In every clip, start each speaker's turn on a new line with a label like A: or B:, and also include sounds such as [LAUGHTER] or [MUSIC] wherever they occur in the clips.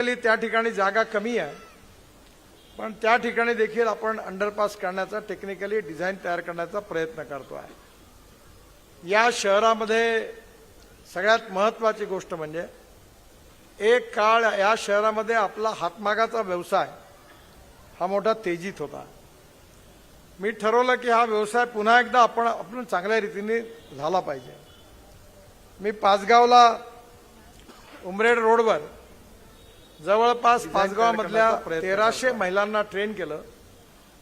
A: त्या ठिकाणी जागा कमी आहे. पण त्या ठिकाणी देखील आपण अंडरपास करण्याचा टेक्निकली डिझाईन तयार करण्याचा प्रयत्न करतो आहे. या शहरामध्ये सगळ्यात महत्वाची गोष्ट म्हणजे एक काळ या शहरामध्ये आपला हातमागाचा व्यवसाय हा मोठा तेजीत होता. मी ठरवलं की हा व्यवसाय पुन्हा एकदा आपण आपण चांगल्या रीतीने झाला पाहिजे. मी पाचगावला उमरेड रोडवर जवळपास पाचगावमधल्या तेराशे महिलांना ट्रेन केलं.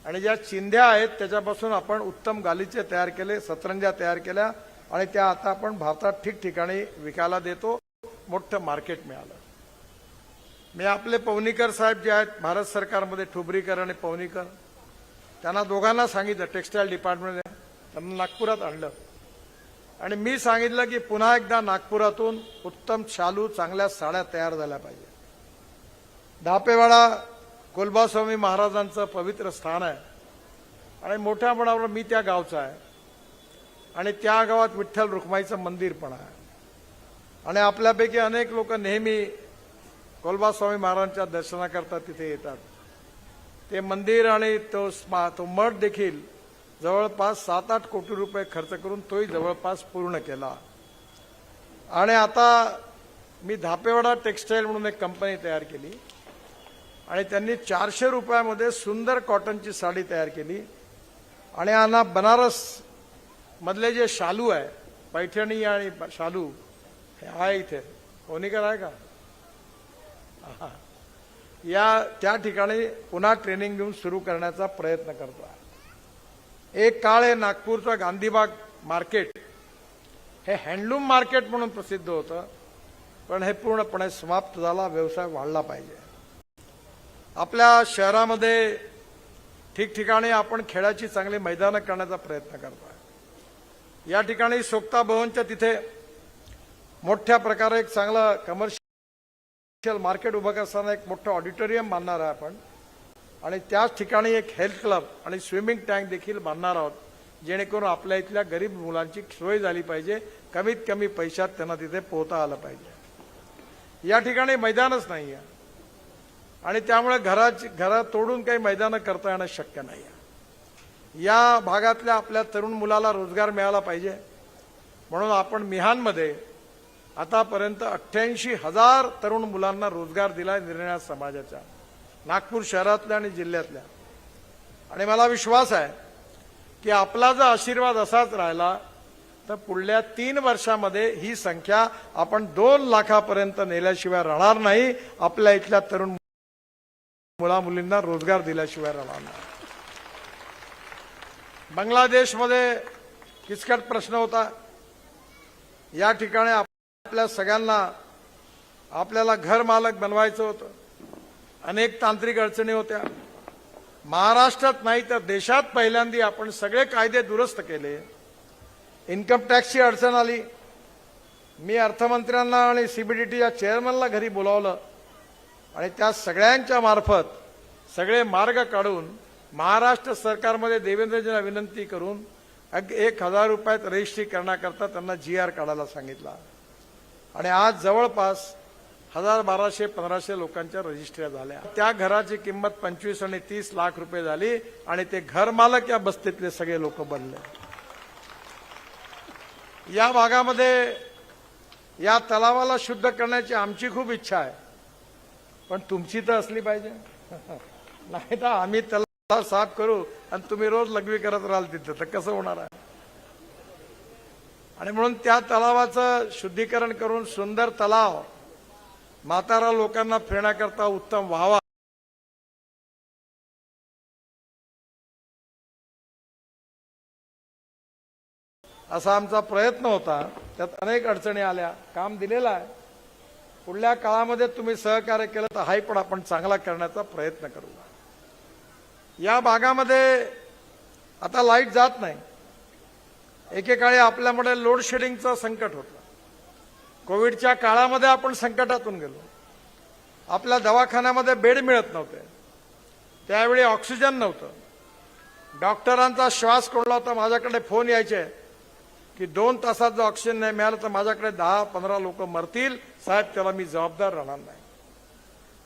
A: आणि ज्या चिंध्या आहेत त्याच्यापासून आपण उत्तम गालीचे तयार केले सतरंजा तयार केल्या आणि त्या आता आपण भारतात ठिकठिकाणी विकायला देतो. मोठं मार्केट मिळालं. मी आपले पवनीकर साहेब जे आहेत भारत सरकारमध्ये ठुबरीकर आणि पवनीकर त्यांना दोघांना सांगितलं टेक्स्टाईल डिपार्टमेंटने त्यांना नागपुरात आणलं. आणि मी सांगितलं की पुन्हा एकदा नागपुरातून उत्तम शालू चांगल्या साड्या तयार झाल्या पाहिजे धापेवाडा कोलबास्वामी महाराजांचं पवित्र स्थान आहे. आणि मोठ्या मनावर मी त्या गावचा आहे. आणि त्या गावात विठ्ठल रुक्माईचं मंदिर पण आहे. आणि आपल्यापैकी अनेक लोक नेहमी कोलबास्वामी महाराजांच्या दर्शनाकरता तिथे येतात. ते मंदिर आणि तो स्मा तो मठ देखील जवळपास सात आठ कोटी रुपये खर्च करून तोही जवळपास पूर्ण केला. आणि आता मी धापेवाडा टेक्स्टाईल म्हणून एक कंपनी तयार केली. आणि त्यांनी चारशे रुपयामध्ये सुंदर कॉटनची साडी तयार केली. आणि यांना बनारस मधले जे शालू आहे पैठणी आणि शालू हे आहे इथे. कोणीकर आहे का? या त्या ठिकाणी पुन्हा ट्रेनिंग देऊन सुरू करण्याचा प्रयत्न करतो आहे. एक काळ आहे नागपूरचं गांधीबाग मार्केट हे हँडलूम मार्केट म्हणून प्रसिद्ध होतं पण हे पूर्णपणे समाप्त झाला व्यवसाय वाढला पाहिजे. आपल्या शहरामध्ये ठिकठिकाणी आपण खेळाची चांगली मैदानं करण्याचा प्रयत्न करतोय. या ठिकाणी सोक्ता भवनच्या तिथे मोठ्या प्रकारे एक चांगलं कमर्शियल मार्केट उभं करताना एक मोठं ऑडिटोरियम बांधणार आहे आपण. आणि त्याच ठिकाणी एक हेल्थ क्लब आणि स्विमिंग टँक देखील बांधणार आहोत जेणेकरून आपल्या इथल्या गरीब मुलांची सोय झाली पाहिजे कमीत कमी पैशात त्यांना तिथे पोहता आलं पाहिजे. या ठिकाणी मैदानच नाही आहे आणि त्यामुळे घराची घरा तोडून काही मैदानं करता येणं शक्य नाही. आहे या भागातल्या आपल्या तरुण मुलाला रोजगार मिळाला पाहिजे. म्हणून आपण मिहानमध्ये आतापर्यंत अठ्ठ्याऐंशी हजार तरुण मुलांना रोजगार दिला निर्णया समाजाच्या. नागपूर शहरातल्या आणि जिल्ह्यातल्या. आणि मला विश्वास आहे की आपला जर आशीर्वाद असाच राहिला तर पुढल्या तीन वर्षामध्ये ही संख्या आपण दोन लाखापर्यंत नेल्याशिवाय राहणार नाही आपल्या इथल्या तरुण मुला मुलींना रोजगार दिल्याशिवाय राहणार नाही बांगलादेशमध्ये किचकट प्रश्न होता. या ठिकाणी आपल्या सगळ्यांना आपल्याला घर मालक बनवायचं होतं. अनेक तांत्रिक अडचणी होत्या. महाराष्ट्रात नाही तर देशात पहिल्यांदा आपण सगळे कायदे दुरुस्त केले. इन्कम टॅक्सची अडचण आली. मी अर्थमंत्र्यांना आणि सीबीडीटीच्या चेअरमनला घरी बोलावलं. आणि त्या सगळ्यांच्या मार्फत सगळे मार्ग काढून महाराष्ट्र सरकारमध्ये देवेंद्रजींना विनंती करून अग- एक हजार रुपयात रजिस्ट्री करण्याकरता त्यांना जी आर काढायला सांगितला. आणि आज जवळपास हजार बाराशे पंधराशे लोकांच्या रजिस्ट्र्या झाल्या. त्या घराची किंमत पंचवीस आणि तीस लाख रुपये झाली आणि ते घर मालक या बस्तीतले सगळे लोक बनले. या भागामध्ये या तलावाला शुद्ध करण्याची आमची खूप इच्छा आहे. पण तुमची तर असली पाहिजे. [LAUGHS] नाही तर आम्ही तलाव साफ करू आणि तुम्ही रोज लघवी करत राहाल तिथं. तर कसं होणार आहे? आणि म्हणून त्या तलावाचं शुद्धीकरण करून सुंदर तलाव म्हातारा लोकांना फिरण्याकरता उत्तम व्हावा. असा आमचा प्रयत्न होता. त्यात अनेक अडचणी आल्या. काम दिलेलं आहे. पुढल्या काळामध्ये तुम्ही सहकार्य केलं तर हाही पण आपण चांगला करण्याचा प्रयत्न करू. या भागामध्ये आता लाइट जात नाही. एकेकाळी आपल्यामुळे लोडशेडिंगचं संकट होतं. कोविडच्या काळामध्ये आपण संकटातून गेलो. आपल्या दवाखान्यामध्ये बेड मिळत नव्हते. त्यावेळी ऑक्सिजन नव्हतं. डॉक्टरांचा श्वास कोणला होता माझ्याकडे फोन यायचे. की दोन तासात जर ऑक्सिजन नाही मिळालं तर माझ्याकडे दहा पंधरा लोक मरतील. साहेब त्याला मी जबाबदार राहणार नाही.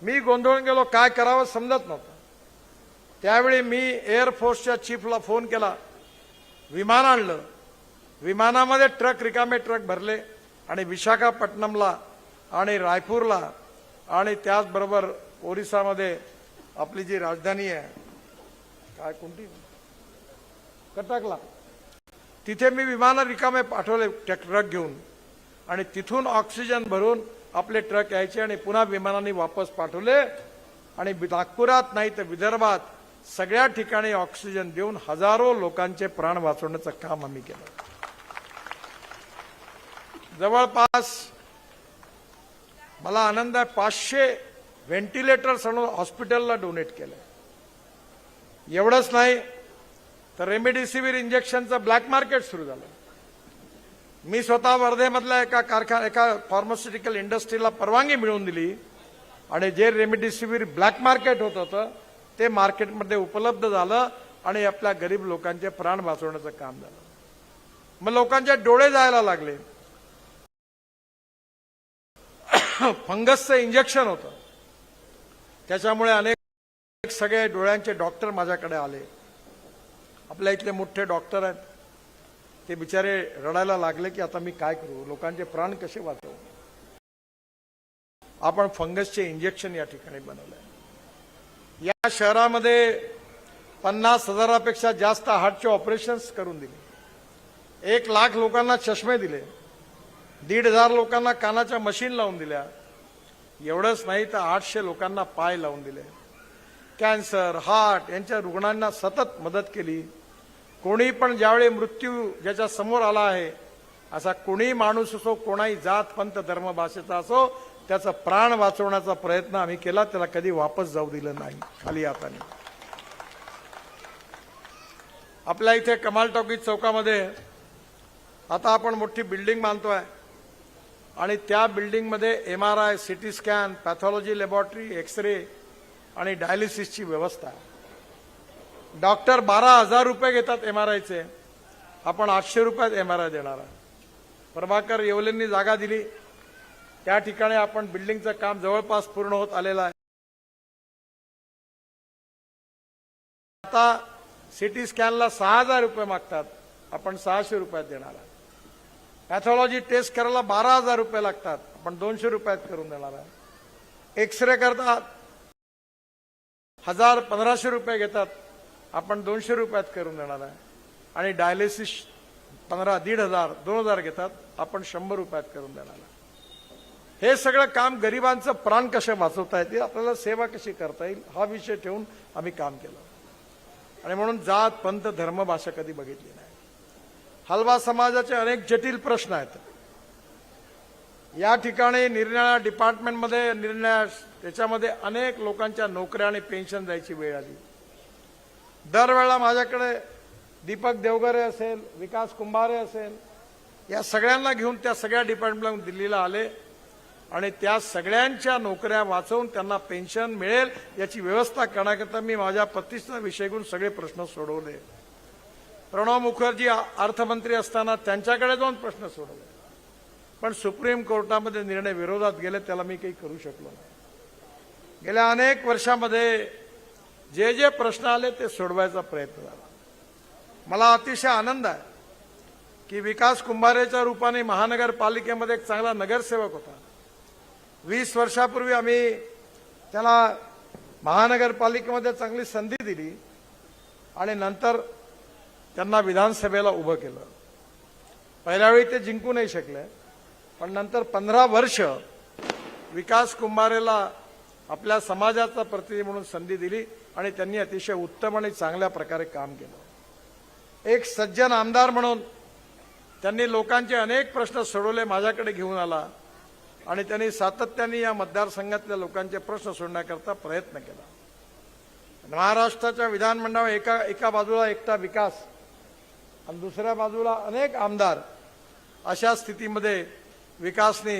A: मी गोंधळून गेलो. काय करावं समजत नव्हतं. त्यावेळी मी एअरफोर्सच्या चीफला फोन केला. विमान आणलं. विमानामध्ये ट्रक रिकामे ट्रक भरले आणि विशाखापट्टणमला आणि रायपूरला आणि त्याचबरोबर ओरिसामध्ये आपली जी राजधानी आहे. काय कोणती? कटकला. तिथे मी विमानं रिकामे पाठवले ट्रक ट्रक घेऊन. आणि तिथून ऑक्सिजन भरून आपले ट्रक यायचे आणि पुन्हा विमानाने वापस पाठवले. आणि नागपुरात नाही तर विदर्भात सगळ्या ठिकाणी ऑक्सिजन देऊन हजारो लोकांचे प्राण वाचवण्याचं काम आम्ही केलं. जवळपास मला आनंद आहे पाचशे व्हेंटिलेटर्स आणून हॉस्पिटलला डोनेट केलं एवढंच नाही तर रेमडेसिवीर इंजेक्शनचं ब्लॅक मार्केट सुरू झालं. मी स्वतः वर्धेमधल्या एका कारखाना एका फार्मास्युटिकल इंडस्ट्रीला परवानगी मिळवून दिली आणि जे रेमडेसिवीर ब्लॅक मार्केट होत होतं ते मार्केटमध्ये उपलब्ध झालं आणि आपल्या गरीब लोकांचे प्राण वाचवण्याचं काम झालं. मग लोकांचे डोळे जायला लागले. फंगसचं इंजेक्शन होतं. त्याच्यामुळे अनेक सगळे डोळ्यांचे डॉक्टर माझ्याकडे आले. आपल्या इथले मोठे डॉक्टर आहेत. ते बिचारे रडायला लागले की आता मी काय करू? लोकांचे प्राण कसे वाचवू? आपण फंगसचे इंजेक्शन या ठिकाणी बनवलंय. या शहरामध्ये पन्नास हजारापेक्षा जास्त हार्टचे ऑपरेशन्स करून दिले. एक लाख लोकांना चष्मे दिले. दीड हजार लोकांना कानाच्या मशीन लावून दिल्या. एवढंच नाही तर आठशे लोकांना पाय लावून दिले. कॅन्सर हार्ट यांच्या रुग्णांना सतत मदत केली. कोणी पण ज्यावेळी मृत्यू ज्याच्या समोर आला आहे असा कोणी माणूस असो कोणाही जात पंत धर्म भाषेचा असो त्याचा प्राण वाचवण्याचा प्रयत्न आम्ही केला त्याला कधी वापस जाऊ दिलं नाही खाली हाताने. आपल्या इथे कमाल टॉकीज चौकामध्ये आता आपण मोठी बिल्डिंग बांधतोय. आणि त्या बिल्डिंगमध्ये M R I CT scan pathology laboratory X ray आणि डायलिसिसची व्यवस्था आहे. डॉक्टर बारा हजार रुपये घेतात एम आर आयचे आपण आठशे रुपयात एम आर आय देणार आहे प्रभाकर येवलेंनी जागा दिली. त्या ठिकाणी आपण बिल्डिंगचं काम जवळपास पूर्ण होत आलेलं आहे. आता सिटी स्कॅनला सहा हजार रुपये मागतात. आपण सहाशे रुपयात देणार आहे पॅथॉलॉजी टेस्ट करायला बारा हजार रुपये लागतात. आपण दोनशे रुपयात करून देणार आहे एक्स रे करतात. हजार पंधराशे रुपये घेतात. आपण दोनशे रुपयात करून देणार आहे. आणि डायलिसिस पंधरा दीड हजार दोन हजार घेतात आपण शंभर रुपयात करून देणार आहे. हे सगळं काम गरिबांचं प्राण कसे वाचवता येतील आपल्याला सेवा कशी करता येईल हा विषय ठेवून आम्ही काम केलं. आणि म्हणून जात पंथ धर्म भाषा कधी बघितली नाही. हलवा समाजाचे अनेक जटिल प्रश्न आहेत. या ठिकाणी निर्णया डिपार्टमेंटमध्ये निर्णया त्याच्यामध्ये अनेक लोकांच्या नोकऱ्या आणि पेन्शन जायची वेळ आली. दरवेळेला माझ्याकडे दीपक देवगरे असेल विकास कुंभारे असेल या सगळ्यांना घेऊन त्या सगळ्या डिपार्टमेंटला दिल्लीला आले आणि त्या सगळ्यांच्या नोकऱ्या वाचवून त्यांना पेन्शन मिळेल याची व्यवस्था करण्याकरता मी माझ्या प्रतिष्ठा विषय घेऊन सगळे प्रश्न सोडवले. प्रणव मुखर्जी अर्थमंत्री असताना त्यांच्याकडे दोन प्रश्न सोडवले. पण सुप्रीम कोर्टामध्ये निर्णय विरोधात गेले त्याला मी काही करू शकलो नाही. गेल्या अनेक वर्षामध्ये जे जे प्रश्न आले ते सोडवायचा प्रयत्न झाला. मला अतिशय आनंद आहे की विकास कुंभारेच्या रूपाने महानगरपालिकेमध्ये एक चांगला नगरसेवक होता. वीस वर्षापूर्वी आम्ही त्याला महानगरपालिकेमध्ये चांगली संधी दिली आणि नंतर त्यांना विधानसभेला उभं केलं. पहिल्या वेळी ते जिंकू नाही शकले पण नंतर पंधरा वर्ष विकास कुंभारेला आपल्या समाजाचा प्रतिनिधी म्हणून संधी दिली. आणि त्यांनी अतिशय उत्तम आणि चांगल्या प्रकारे काम केलं. एक सज्जन आमदार म्हणून त्यांनी लोकांचे अनेक प्रश्न सोडवले माझ्याकडे घेऊन आला आणि त्यांनी सातत्याने या मतदारसंघातल्या लोकांचे प्रश्न सोडण्याकरता प्रयत्न केला. महाराष्ट्राच्या विधानमंडळावर एका एका बाजूला एकटा विकास आणि दुसऱ्या बाजूला अनेक आमदार अशा स्थितीमध्ये विकासने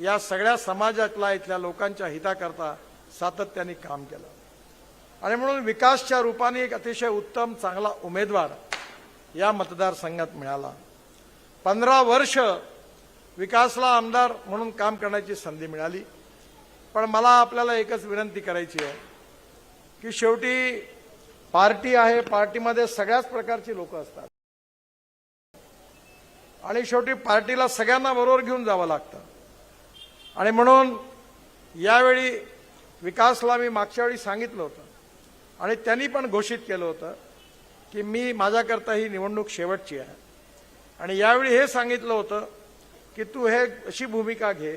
A: या सगळ्या समाजातल्या इथल्या लोकांच्या हिताकरता सातत्याने काम केलं. आणि म्हणून विकासच्या रूपाने एक अतिशय उत्तम चांगला उमेदवार या मतदारसंघात मिळाला. पंधरा वर्ष विकासला आमदार म्हणून काम करण्याची संधी मिळाली. पण मला आपल्याला एकच विनंती करायची आहे की शेवटी पार्टी आहे पार्टीमध्ये सगळ्याच प्रकारची लोक असतात. आणि शेवटी पार्टीला सगळ्यांना बरोबर घेऊन जावं लागतं. आणि म्हणून यावेळी विकासला मी मागच्या वेळी सांगितलं होतं आणि त्यांनी पण घोषित केलं होतं की मी माझ्याकरता ही निवडणूक शेवटची आहे. आणि यावेळी हे सांगितलं होतं की तू हे अशी भूमिका घे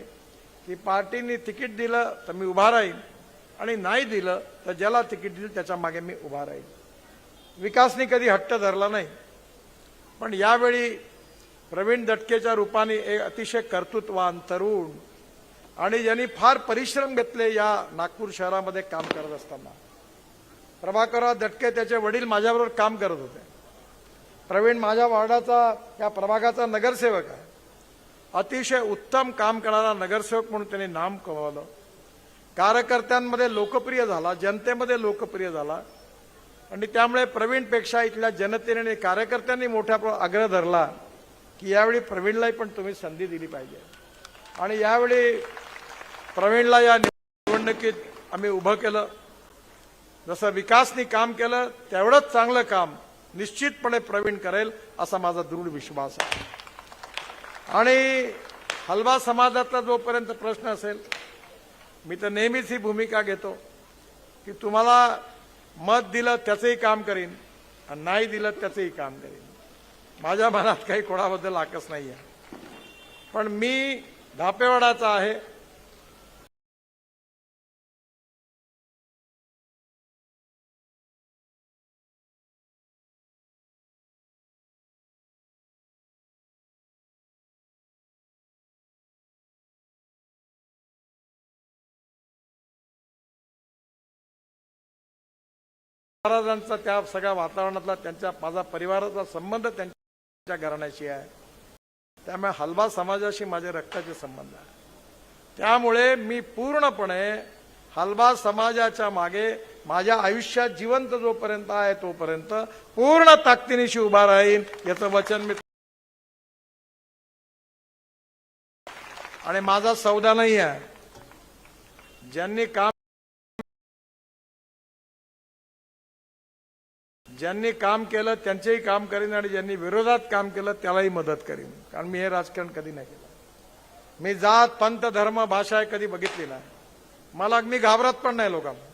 A: की पार्टीने तिकीट दिलं तर मी उभा राहीन आणि नाही दिलं तर ज्याला तिकीट दिलं त्याच्यामागे मी उभा राहीन. विकासने कधी हट्ट धरला नाही. पण यावेळी प्रवीण दटकेच्या रूपाने एक अतिशय कर्तृत्वान तरुण आणि ज्यांनी फार परिश्रम घेतले या नागपूर शहरामध्ये काम करत असताना. प्रभाकरराव दटके त्याचे वडील माझ्याबरोबर काम करत होते. प्रवीण माझ्या वार्डाचा या प्रभागाचा नगरसेवक आहे. अतिशय उत्तम काम करणारा नगरसेवक म्हणून त्यांनी नाम कमावलं. कार्यकर्त्यांमध्ये लोकप्रिय झाला जनतेमध्ये लोकप्रिय झाला. आणि त्यामुळे प्रवीणपेक्षा इथल्या जनतेने आणि कार्यकर्त्यांनी मोठ्या आग्रह धरला की यावेळी प्रवीणलाही पण तुम्ही संधी दिली पाहिजे. आणि यावेळी प्रवीणला या निवडणुकीत आम्ही उभं केलं. जसं विकासनी काम केलं तेवढंच चांगलं काम निश्चितपणे प्रवीण करेल असा माझा दृढ विश्वास आहे. आणि हलवा समाजातला जोपर्यंत प्रश्न असेल मी तर नेहमीच ही भूमिका घेतो की तुम्हाला मत दिलं त्याचंही काम करीन आणि नाही दिलं त्याचंही काम करीन. माझ्या मनात काही कोणाबद्दल आकस नाही आहे पण मी धापेवाडाचा आहे महाराजांचा त्या सगळ्या वातावरणातला त्यांच्या माझा परिवाराचा संबंध त्यांच्या घराण्याशी आहे. त्यामुळे हलवा समाजाशी माझे रक्ताचे संबंध आहे. त्यामुळे मी पूर्णपणे हलवा समाजाच्या मागे माझ्या आयुष्यात जिवंत जोपर्यंत आहे तोपर्यंत पूर्ण ताकदीनिशी उभा राहीन याचं वचन मी आणि माझा सौदा नाही आहे. ज्यांनी काम ज्यांनी काम केलं त्यांचेही काम करीन आणि ज्यांनी विरोधात काम केलं त्यालाही मदत करीन. कारण मी हे राजकारण कधी नाही केलं. मी जात पंथ धर्म भाषा हे कधी बघितली नाही. मला मी घाबरत पण नाही लोकांना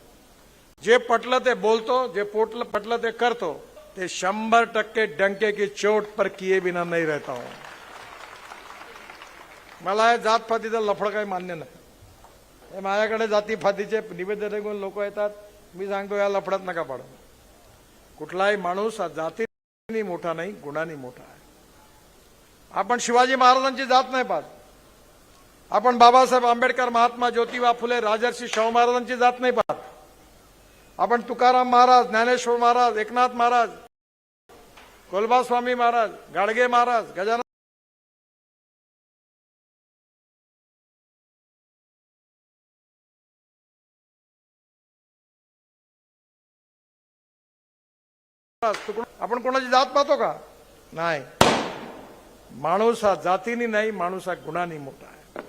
A: जे पटलं ते बोलतो जे पोटलं पटलं ते करतो. ते शंभर टक्के डंके की चोट पर किए बिना नाही रहता हूं. मला हे जात फातीचं लफडं काही मान्य नाही. हे माझ्याकडे जातीपातीचे निवेदन लोक येतात. मी सांगतो या लफड्यात नका पाडू. कुठलाही माणूस हा जातीने मोठा नाही गुणाने मोठा आहे. आपण शिवाजी महाराजांची जात नाही पाहत. आपण बाबासाहेब आंबेडकर महात्मा ज्योतिबा फुले राजर्षी शाहू महाराजांची जात नाही पाहत. आपण तुकाराम महाराज ज्ञानेश्वर महाराज एकनाथ महाराज कोलबास्वामी महाराज गाडगे महाराज गजानन आपण कोणाची जात पाहतो का? नाही. माणूस हा जातीने नाही माणूस हा गुणाने मोठा आहे.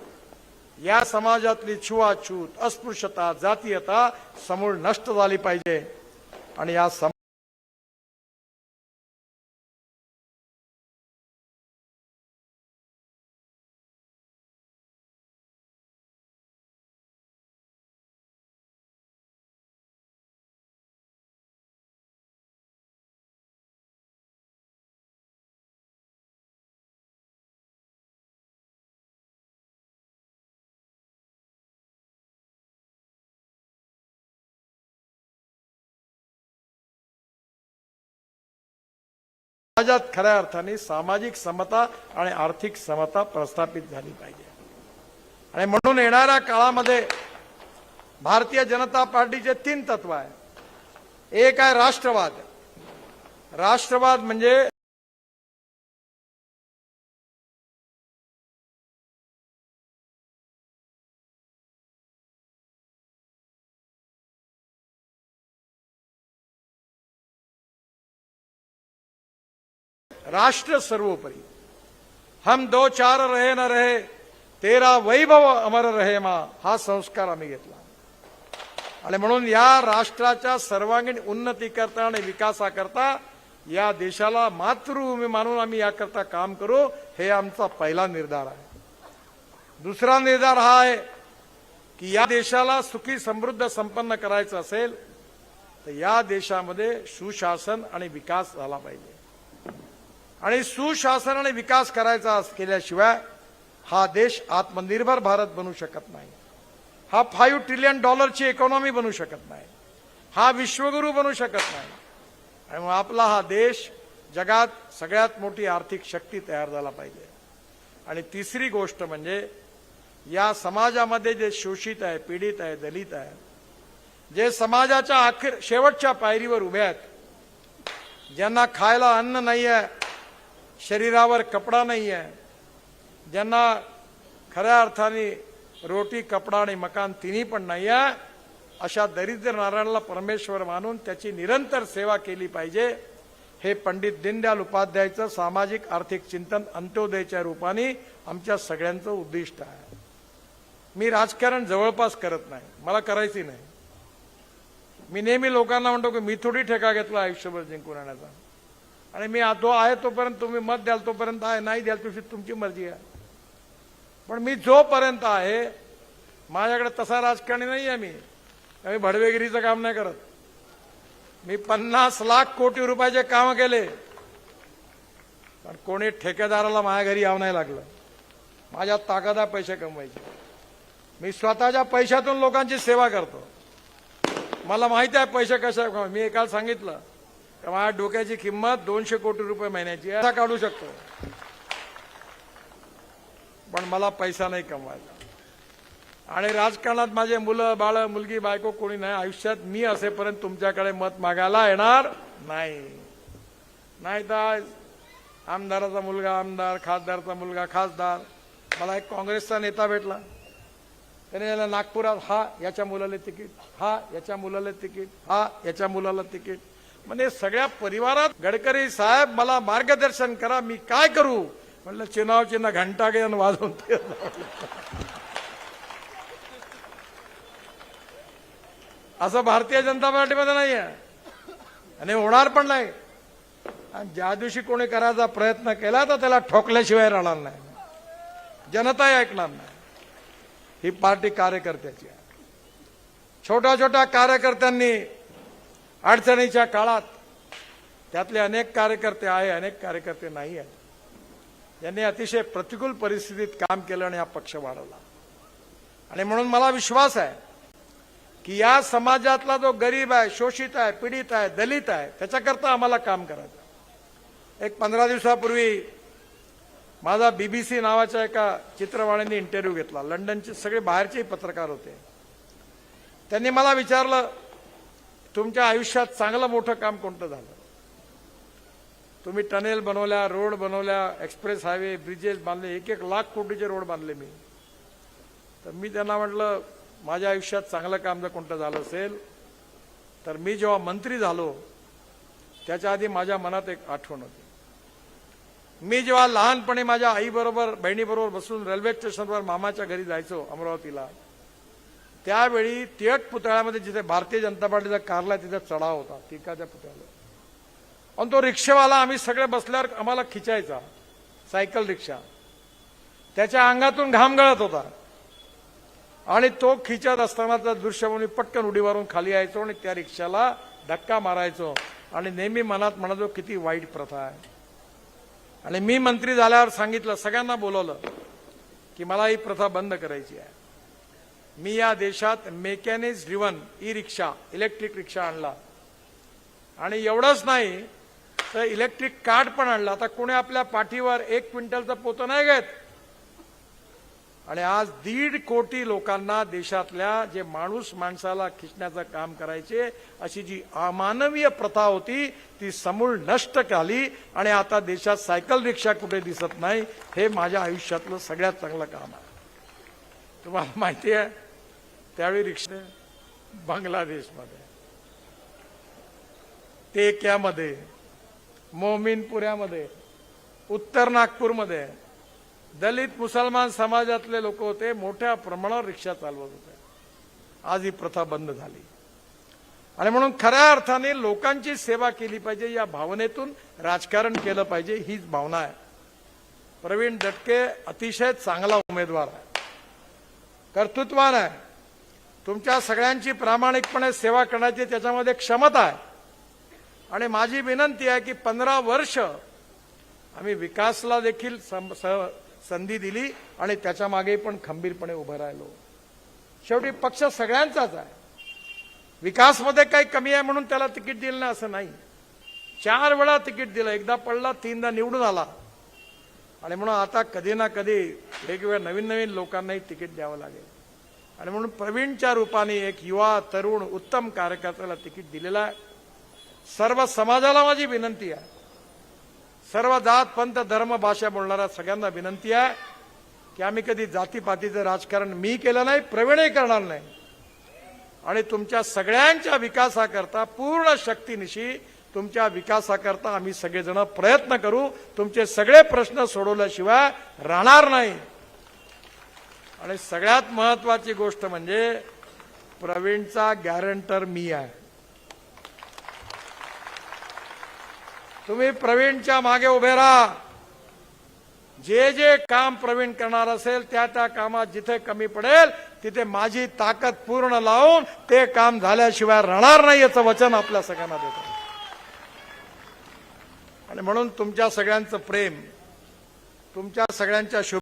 A: या समाजातली छुआछूत अस्पृश्यता जातीयता समूळ नष्ट झाली पाहिजे आणि या सम समाजात खऱ्या अर्थाने सामाजिक समता आणि आर्थिक समता प्रस्थापित झाली पाहिजे. आणि म्हणून येणाऱ्या काळामध्ये भारतीय जनता पार्टीचे तीन तत्व आहे एक आहे राष्ट्रवाद. राष्ट्रवाद म्हणजे राष्ट्र सर्वोपरि। हम दो चार रहे न रहे तेरा वैभव अमर रहे मा हा संस्कार आम्ही घेतला. आणि म्हणून या राष्ट्राच्या सर्वांगीण उन्नतीकरता आणि विकासाकरता या देशाला मातृभूमी मानून आम्ही याकरता काम करू हे आमचा पहिला निर्धार आहे. दुसरा निर्धार हा आहे की या देशाला सुखी समृद्ध संपन्न करायचं असेल तर या देशामध्ये सुशासन आणि विकास झाला पाहिजे. आणि सुशासनाने विकास करायचा अस- केल्याशिवाय हा देश आत्मनिर्भर भारत बनू शकत नाही. हा फाईव्ह ट्रिलियन डॉलरची इकॉनॉमी बनू शकत नाही. हा विश्वगुरू बनू शकत नाही. आणि मग आपला हा देश जगात सगळ्यात मोठी आर्थिक शक्ती तयार झाला पाहिजे. आणि तिसरी गोष्ट म्हणजे या समाजामध्ये जे शोषित आहे पीडित आहे दलित आहे जे समाजाच्या अखेर शेवटच्या पायरीवर उभे आहेत ज्यांना खायला अन्न नाही आहे शरीरावर कपडा नाही आहे. ज्यांना खऱ्या अर्थाने रोटी कपडा आणि मकान तिन्ही पण नाही आहे अशा दरिद्र नारायणाला परमेश्वर मानून त्याची निरंतर सेवा केली पाहिजे. हे पंडित दीनदयाल उपाध्यायचं सामाजिक आर्थिक चिंतन अंत्योदयच्या रूपाने आमच्या सगळ्यांचं उद्दिष्ट आहे. मी राजकारण जवळपास करत नाही. मला करायची नाही. मी नेहमी लोकांना म्हणतो की मी थोडी ठेका घेतला आयुष्यभर जिंकून आणण्याचा आणि मी तो आहे तोपर्यंत तुम्ही मत द्याल तोपर्यंत आहे नाही द्याल तुझी तुमची मर्जी आहे. पण मी जोपर्यंत आहे माझ्याकडे तसा राजकारणी नाही आहे मी. मी भडवेगिरीचं काम नाही करत. मी पन्नास लाख कोटी रुपयाचे काम केले. पण कोणी ठेकेदाराला माझ्या घरी यावं नाही लागलं. माझ्या ताकदा पैसे कमवायचे. मी स्वतःच्या पैशातून लोकांची सेवा करतो. मला माहिती आहे पैसे कशा मी एकाला सांगितलं माझ्या डोक्याची किंमत दोनशे कोटी रुपये महिन्याची असा काढू शकतो. पण मला पैसा नाही कमवायचा. आणि राजकारणात माझे मुलं बाळ मुलगी बायको कोणी नाही. आयुष्यात मी असेपर्यंत तुमच्याकडे मत मागायला येणार नाही. नाही तर आमदाराचा मुलगा आमदार खासदारचा मुलगा खासदार. मला एक काँग्रेसचा नेता भेटला. त्याने याला नागपुरात हा याच्या मुलाला तिकीट हा याच्या मुलाला तिकीट हा याच्या मुलाला तिकीट. म्हणजे सगळ्या परिवारात गडकरी साहेब मला मार्गदर्शन करा मी काय करू? म्हणलं चिनाव चिन्ह घंटा घेऊन वाजवून ते असं भारतीय जनता पार्टीमध्ये नाही आहे आणि होणार पण नाही. आणि ज्या दिवशी कोणी करायचा प्रयत्न केला तर त्याला ठोकल्याशिवाय राहणार नाही. जनताही ऐकणार नाही. ही पार्टी कार्यकर्त्याची आहे. छोट्या छोट्या कार्यकर्त्यांनी अडचणीच्या काळात त्यातले अनेक कार्यकर्ते आहे अनेक कार्यकर्ते नाही आहेत. यांनी अतिशय प्रतिकूल परिस्थितीत काम केलं आणि हा पक्ष वाढवला. आणि म्हणून मला विश्वास आहे की या समाजातला जो गरीब आहे शोषित आहे पीडित आहे दलित आहे त्याच्याकरता आम्हाला काम करायचं एक पंधरा दिवसापूर्वी माझा बीबीसी नावाच्या एका चित्रवाणीने इंटरव्ह्यू घेतला. लंडनचे सगळे बाहेरचे पत्रकार होते. त्यांनी मला विचारलं तुमच्या आयुष्यात चांगलं मोठं काम कोणतं झालं? तुम्ही टनेल बनवल्या रोड बनवल्या एक्सप्रेस हायवे ब्रिजेस बांधले एक एक लाख कोटीचे रोड बांधले मी. तर मी त्यांना म्हटलं माझ्या आयुष्यात चांगलं काम जर कोणतं झालं असेल तर मी जेव्हा मंत्री झालो त्याच्या आधी माझ्या मनात एक आठवण होती. मी जेव्हा लहानपणी माझ्या आईबरोबर बहिणीबरोबर बसून रेल्वे स्टेशनवर मामाच्या घरी जायचो अमरावतीला त्यावेळी टिळक पुतळ्यामध्ये जिथे भारतीय जनता पार्टीचा कारला तिथे चढाव होता टिळकाच्या पुतळ्याला. आणि तो रिक्षावाला आम्ही सगळे बसल्यावर आम्हाला खिचायचा सायकल रिक्षा. त्याच्या अंगातून घाम गळत होता. आणि तो खिचत असतानाचा दृश्य म्हणून पटकन उडी मारून खाली यायचो आणि त्या रिक्षाला धक्का मारायचो. आणि नेहमी मनात म्हणायचो किती वाईट प्रथा आहे. आणि मी मंत्री झाल्यावर सांगितलं सगळ्यांना बोलवलं की मला ही प्रथा बंद करायची आहे. मी या देशात मेकॅनिज driven E rickshaw electric rickshaw आणला. आणि एवढंच नाही तर इलेक्ट्रिक कार्ड पण आणलं. आता कोणी आपल्या पाठीवर एक क्विंटलचं पोतं नाही घेत. आणि आज दीड कोटी लोकांना देशातल्या जे माणूस माणसाला खिचण्याचं काम करायचे अशी जी अमानवीय प्रथा होती ती समूळ नष्ट झाली. आणि आता देशात सायकल रिक्षा कुठे दिसत नाही हे माझ्या आयुष्यातलं सगळ्यात चांगलं काम आहे. तुम्हाला माहिती आहे त्यावेळी रिक्षा बांगलादेशमध्ये टेक्यामध्ये मोमीनपुऱ्यामध्ये उत्तर नागपूरमध्ये दलित मुसलमान समाजातले लोक होते मोठ्या प्रमाणावर रिक्षा चालवत होते. आज ही प्रथा बंद झाली. आणि म्हणून खऱ्या अर्थाने लोकांची सेवा केली पाहिजे या भावनेतून राजकारण केलं पाहिजे हीच भावना आहे. प्रवीण दटके अतिशय चांगला उमेदवार आहे. कर्तृत्वान आहे. तुमच्या सगळ्यांची प्रामाणिकपणे सेवा करण्याची त्याच्यामध्ये क्षमता आहे. आणि माझी विनंती आहे की पंधरा वर्ष आम्ही विकासला देखील सं- स- संधी दिली आणि त्याच्यामागे पण खंबीरपणे उभं राहिलो. शेवटी पक्ष सगळ्यांचाच आहे. विकासमध्ये काही कमी आहे म्हणून त्याला तिकीट दिलं नाही असं नाही. चार वेळा तिकीट दिलं. एकदा पडला तीनदा निवडून आला. आणि म्हणून आता कधी ना कधी वेगवेगळ्या नवीन नवीन लोकांनाही तिकीट द्यावं लागेल. आणि म्हणून प्रवीणच्या रूपाने एक युवा तरुण उत्तम कार्यकर्त्याला तिकीट दिलेलं आहे. सर्व समाजाला माझी विनंती आहे. सर्व जात पंत धर्म भाषा बोलणाऱ्या सगळ्यांना विनंती आहे की आम्ही कधी जातीपातीचं राजकारण मी केलं नाही प्रवीणही करणार नाही. आणि तुमच्या सगळ्यांच्या विकासाकरता पूर्ण शक्तीनिशी तुमच्या विकासाकरता आम्ही सगळेजण प्रयत्न करू. तुमचे सगळे प्रश्न सोडवल्याशिवाय राहणार नाही. आणि सगळ्यात महत्वाची गोष्ट म्हणजे प्रवीणचा गॅरंटर मी आहे. तुम्ही प्रवीणच्या मागे उभे राहा. जे जे काम प्रवीण करणार असेल त्या त्या कामात जिथे कमी पडेल तिथे माझी ताकद पूर्ण लावून ते काम झाल्याशिवाय राहणार नाही याचं वचन आपल्या सगळ्यांना देतो. आणि म्हणून तुमच्या सगळ्यांचं प्रेम तुमच्या सगळ्यांच्या शुभ